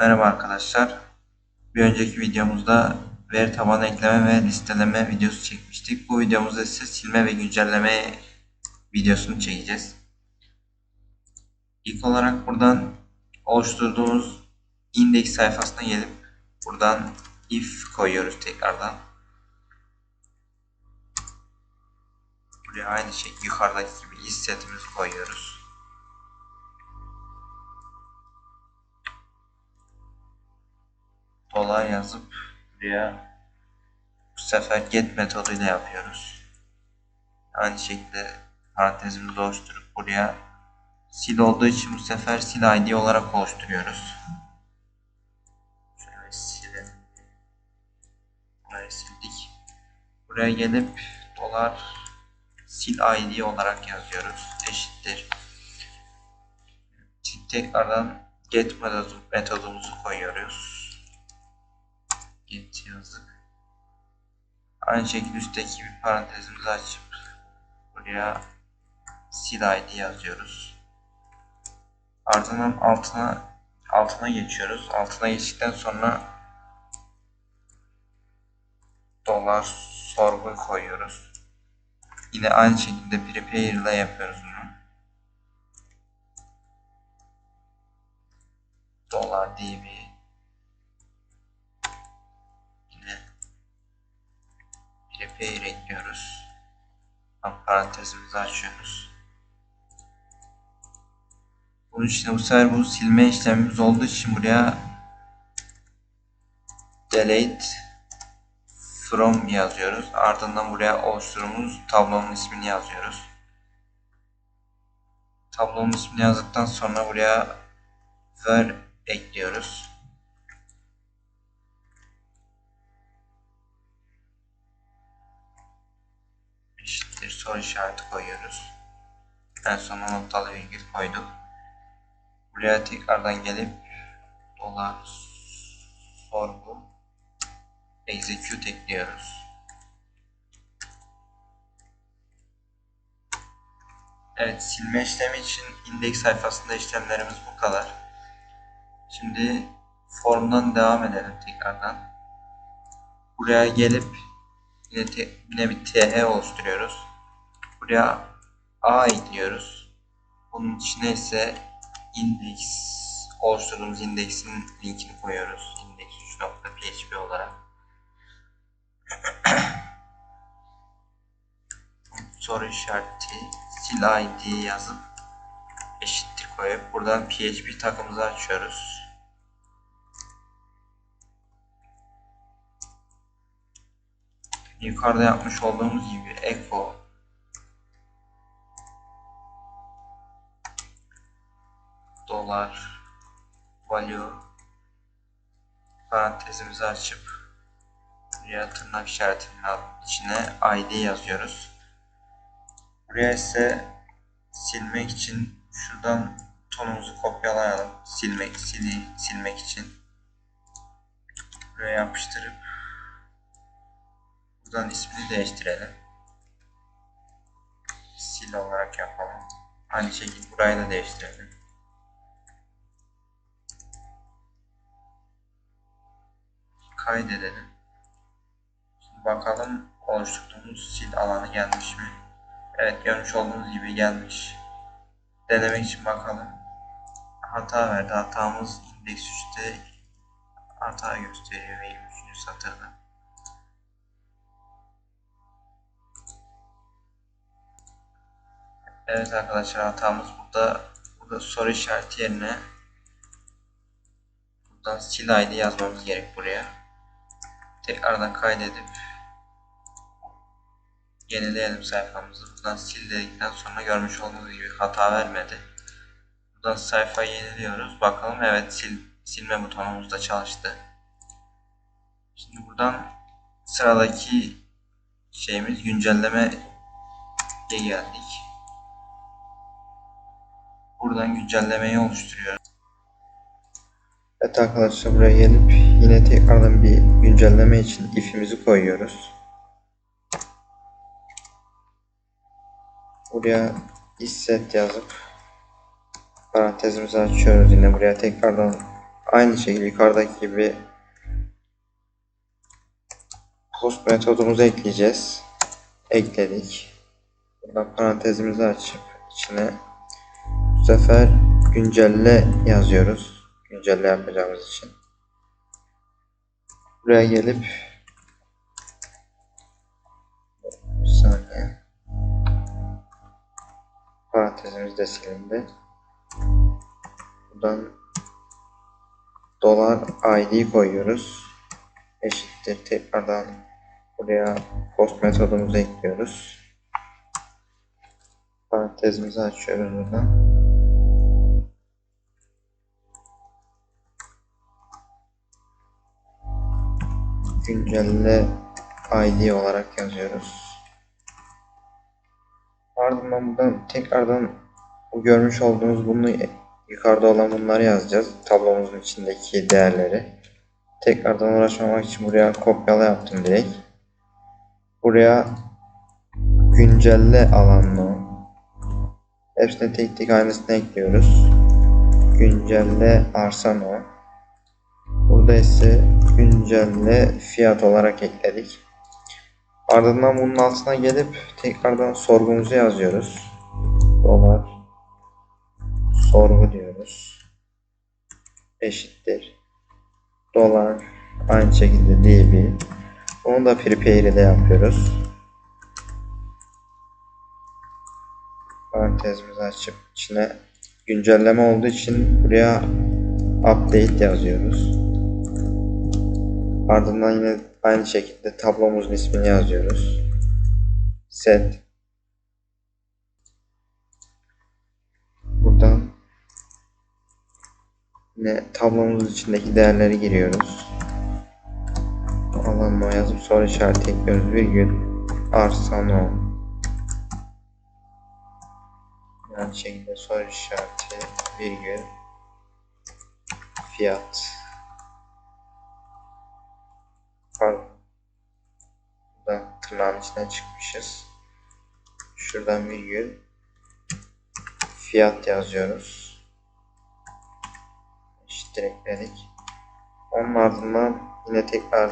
Merhaba arkadaşlar. Bir önceki videomuzda veri tabanı ekleme ve listeleme videosu çekmiştik. Bu videomuzda ise silme ve güncelleme videosunu çekeceğiz. İlk olarak buradan oluşturduğumuz index sayfasına gelip buradan if koyuyoruz tekrardan. Buraya aynı şey yukarıdaki gibi list setimizi koyuyoruz. Dolar yazıp buraya bu sefer get metoduyla yapıyoruz. Aynı şekilde parantezimizi oluşturup buraya sil olduğu için bu sefer sil id olarak oluşturuyoruz. Şöyle silelim. Burayı sildik. Buraya gelip dolar sil id olarak yazıyoruz. Eşittir. Tekrardan get metodu, metodumuzu koyuyoruz get yazdık. Aynı şekilde üstteki bir parantezimizi açıp buraya sil yazıyoruz. Ardından altına altına geçiyoruz. Altına geçtikten sonra dolar sorgu koyuyoruz. Yine aynı şekilde prepare ile yapıyoruz bunu. Dolar db prepare ekliyoruz. Parantezimizi açıyoruz. Bunun için bu sefer bu silme işlemimiz olduğu için buraya delete from yazıyoruz. Ardından buraya oluşturduğumuz tablonun ismini yazıyoruz. Tablonun ismini yazdıktan sonra buraya ver ekliyoruz. Eşittir soru işareti koyuyoruz. En sona noktalı virgül koyduk. Buraya tekrardan gelip dolar sorgu execute ekliyoruz. Evet silme işlemi için index sayfasında işlemlerimiz bu kadar. Şimdi formdan devam edelim tekrardan. Buraya gelip Yine, te, yine bir th oluşturuyoruz. Buraya a ekliyoruz. Bunun içine ise index oluşturduğumuz indeksin linkini koyuyoruz. index3.php olarak. Soru işareti sil id yazıp eşittir koyup buradan php takımımızı açıyoruz. Yukarıda yapmış olduğumuz gibi echo dolar value parantezimizi açıp buraya tırnak işaretinin içine id yazıyoruz. Buraya ise silmek için şuradan tonumuzu kopyalayalım. Silmek, sili, silmek için. Buraya yapıştırıp Buradan ismini değiştirelim. Sil olarak yapalım. Aynı şekilde burayı da değiştirelim. Kaydedelim. Şimdi bakalım oluşturduğumuz sil alanı gelmiş mi? Evet görmüş olduğunuz gibi gelmiş. Denemek için bakalım. Hata verdi. Hatamız indeks 3'te hata gösteriyor ve 23. satırda. Evet arkadaşlar hatamız burada. Burada soru işareti yerine buradan sil id yazmamız gerek buraya. Tekrardan kaydedip yenileyelim sayfamızı. Buradan sil dedikten sonra görmüş olduğunuz gibi hata vermedi. Buradan sayfayı yeniliyoruz. Bakalım evet sil, silme butonumuz da çalıştı. Şimdi buradan sıradaki şeyimiz güncelleme geldik. Buradan güncellemeyi oluşturuyorum. Evet arkadaşlar buraya gelip yine tekrardan bir güncelleme için if'imizi koyuyoruz. Buraya isset yazıp parantezimizi açıyoruz yine buraya tekrardan aynı şekilde yukarıdaki gibi post metodumuzu ekleyeceğiz. Ekledik. Buradan parantezimizi açıp içine sefer güncelle yazıyoruz. Güncelle yapacağımız için. Buraya gelip bir saniye parantezimiz de silindi. Buradan dolar id koyuyoruz. Eşittir tekrardan buraya post metodumuzu ekliyoruz. Parantezimizi açıyoruz buradan. Güncelle ID olarak yazıyoruz. Ardından buradan tekrardan bu görmüş olduğunuz bunu yukarıda olan bunları yazacağız. Tablomuzun içindeki değerleri. Tekrardan uğraşmamak için buraya kopyala yaptım direkt. Buraya güncelle alanını hepsine tek tek aynısını ekliyoruz. Güncelle arsano Burada ise güncelle fiyat olarak ekledik. Ardından bunun altına gelip tekrardan sorgumuzu yazıyoruz. Dolar sorgu diyoruz. Eşittir. Dolar aynı şekilde DB. Onu da prepare ile yapıyoruz. Parantezimizi açıp içine güncelleme olduğu için buraya update yazıyoruz. Ardından yine aynı şekilde tablomuzun ismini yazıyoruz. Set. Buradan yine tablomuzun içindeki değerleri giriyoruz. Alanma yazıp soru işareti ekliyoruz. Virgül arsano aynı şekilde soru işareti virgül fiyat tırnağın içine çıkmışız. Şuradan virgül fiyat yazıyoruz. Eşittir ekledik. Onun ardından yine tekrar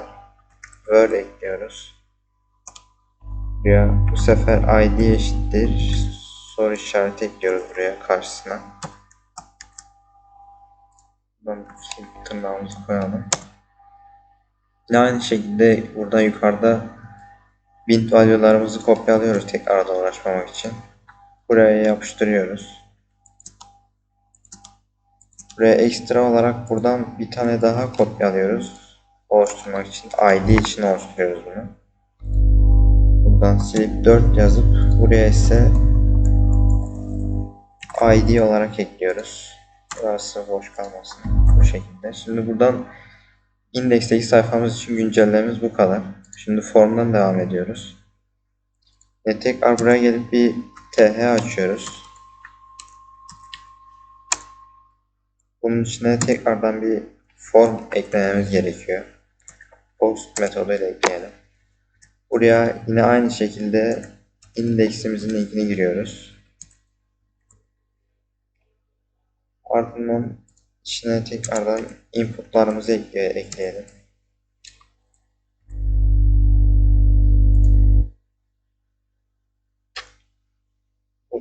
word ekliyoruz. Buraya bu sefer id eşittir soru işareti ekliyoruz buraya karşısına. Buradan tırnağımızı koyalım. Yine aynı şekilde burada yukarıda bint value'larımızı kopyalıyoruz tekrardan uğraşmamak için. Buraya yapıştırıyoruz. Buraya ekstra olarak buradan bir tane daha kopyalıyoruz. Oluşturmak için. ID için oluşturuyoruz bunu. Buradan silip 4 yazıp buraya ise ID olarak ekliyoruz. Burası boş kalmasın. Bu şekilde. Şimdi buradan İndeksteki sayfamız için güncellememiz bu kadar. Şimdi formdan devam ediyoruz. Ve tekrar buraya gelip bir th açıyoruz. Bunun içine tekrardan bir form eklememiz gerekiyor. Post metodu ile ekleyelim. Buraya yine aynı şekilde indeksimizin linkini giriyoruz. Ardından İçine tekrardan inputlarımızı ekleyelim.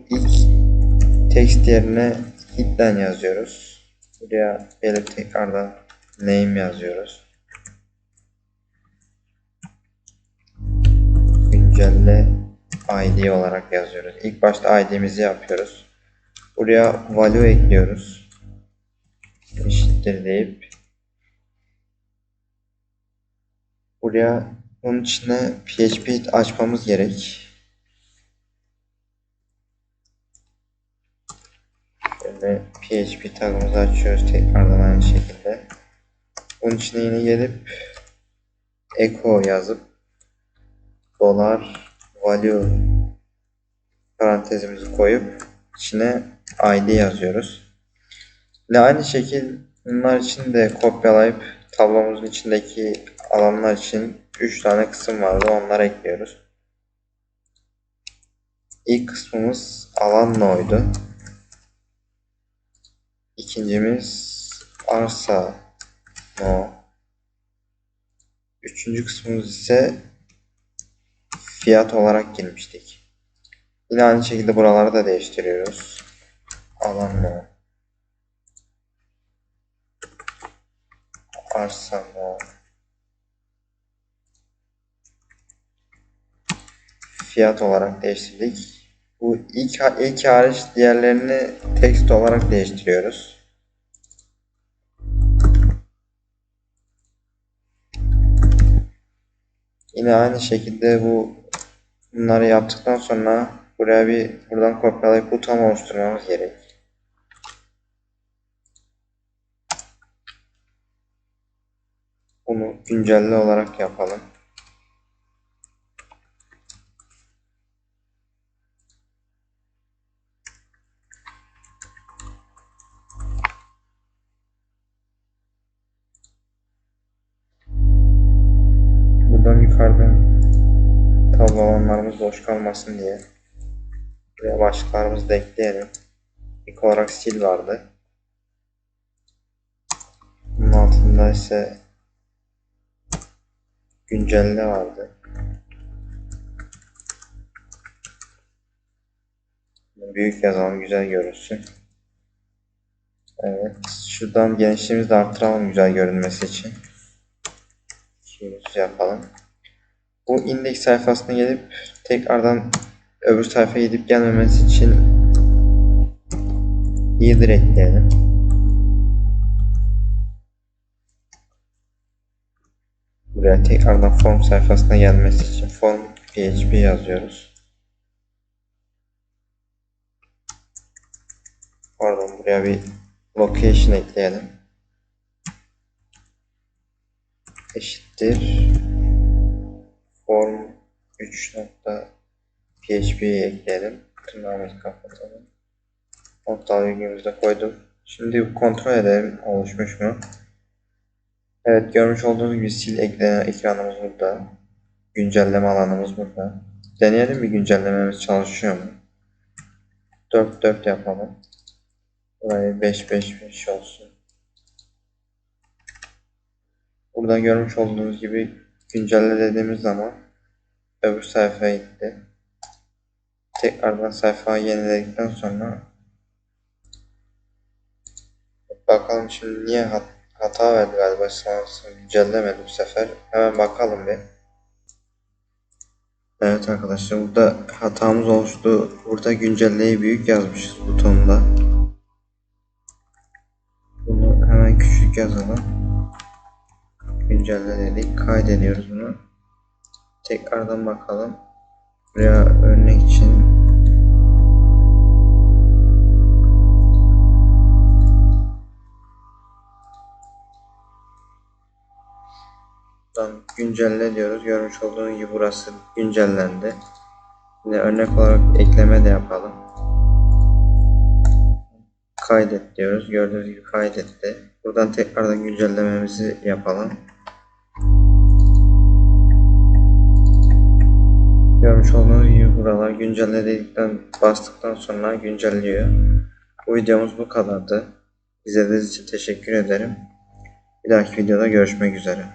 İlk text yerine hidden yazıyoruz. Buraya gelip tekrardan name yazıyoruz. Güncelle id olarak yazıyoruz. İlk başta id'mizi yapıyoruz. Buraya value ekliyoruz eşittir deyip buraya bunun içine PHP açmamız gerek. Böyle PHP tagımızı açıyoruz tekrardan aynı şekilde. Bunun içine yine gelip echo yazıp dolar value parantezimizi koyup içine id yazıyoruz. Ve aynı şekil bunlar için de kopyalayıp tablomuzun içindeki alanlar için 3 tane kısım vardı. Onları ekliyoruz. İlk kısmımız alan no'ydu. İkincimiz arsa No. Üçüncü kısmımız ise fiyat olarak girmiştik. Yine aynı şekilde buraları da değiştiriyoruz. Alan no. Arsa no. Fiyat olarak değiştirdik. Bu ilk, ilk hariç diğerlerini text olarak değiştiriyoruz. Yine aynı şekilde bu bunları yaptıktan sonra buraya bir buradan kopyalayıp buton oluşturmamız gerek. Bunu güncelle olarak yapalım. Kalmasın diye buraya başlıklarımızı da ekleyelim. İlk olarak sil vardı. Bunun altında ise güncelle vardı. Büyük yazalım güzel görünsün. Evet. Şuradan genişliğimizi de arttıralım güzel görünmesi için. 200 yapalım. Bu indeks sayfasına gelip tekrardan öbür sayfaya gidip gelmemesi için header ekleyelim. Buraya tekrardan form sayfasına gelmesi için form php yazıyoruz. Pardon buraya bir location ekleyelim. Eşittir form 3 nokta PHP'yi ekleyelim. Tırnağımızı kapatalım. Noktalı virgülümüzü koydum. Şimdi kontrol edelim oluşmuş mu? Evet görmüş olduğunuz gibi sil eklenen ekranımız burada. Güncelleme alanımız burada. Deneyelim bir güncellememiz çalışıyor mu? 4 4 yapalım. Burayı 5 5 5 olsun. Burada görmüş olduğunuz gibi güncelle dediğimiz zaman öbür sayfaya gitti. Tekrardan sayfayı yeniledikten sonra bakalım şimdi niye hat hata verdi galiba sanırsam güncellemedi bu sefer. Hemen bakalım bir. Evet arkadaşlar burada hatamız oluştu. Burada güncelleyi büyük yazmışız butonunda. Bunu hemen küçük yazalım. Güncelle dedik. Kaydediyoruz bunu. Tekrardan bakalım. Buraya örnek için Buradan güncelle diyoruz. Görmüş olduğunuz gibi burası güncellendi. Yine örnek olarak ekleme de yapalım. Kaydet diyoruz. Gördüğünüz gibi kaydetti. Buradan tekrardan güncellememizi yapalım. Görmüş olduğunuz gibi buralar güncelle dedikten bastıktan sonra güncelliyor. Bu videomuz bu kadardı. İzlediğiniz için teşekkür ederim. Bir dahaki videoda görüşmek üzere.